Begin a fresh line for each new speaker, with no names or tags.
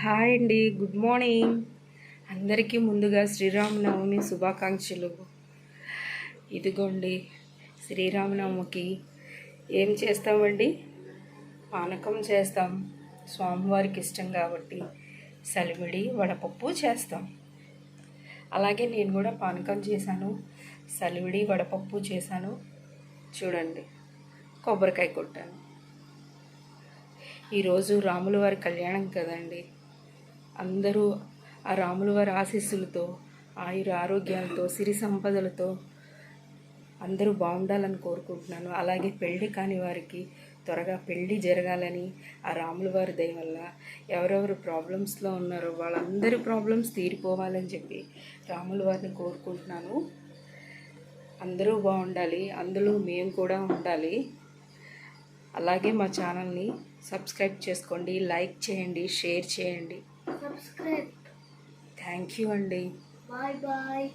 Hi అండి good morning. అందరికీ ముందుగా శ్రీరామనవమి శుభాకాంక్షలు. ఇదిగోండి శ్రీరామనవమికి ఏం చేస్తామండి? పానకం చేస్తాం. స్వామివారికి ఇష్టం కాబట్టి సలిమిడి వడపప్పు చేస్తాం. అలాగే నేను కూడా పానకం చేశాను సలివిడి వడపప్పు చేశాను. చూడండి కొబ్బరికాయ కొట్టాను. ఈరోజు రాముల వారి కళ్యాణం కదండి. అందరూ ఆ రాముల వారి ఆశీస్సులతో ఆయుర ఆరోగ్యాలతో సిరి సంపదలతో అందరూ బాగుండాలని కోరుకుంటున్నాను. అలాగే పెళ్ళి కాని వారికి త్వరగా పెళ్ళి జరగాలని ఆ రాముల వారి దయ వల్ల ఎవరెవరు ప్రాబ్లమ్స్లో ఉన్నారో వాళ్ళందరి ప్రాబ్లమ్స్ తీరిపోవాలని చెప్పి రాముల వారిని కోరుకుంటున్నాను. అందరూ బాగుండాలి అందులో మేము కూడా ఉండాలి. అలాగే మా ఛానల్ని సబ్స్క్రైబ్ చేసుకోండి లైక్ చేయండి షేర్ చేయండి.
సబ్స్క్రైబ్
థ్యాంక్ యూ అండి.
Bye bye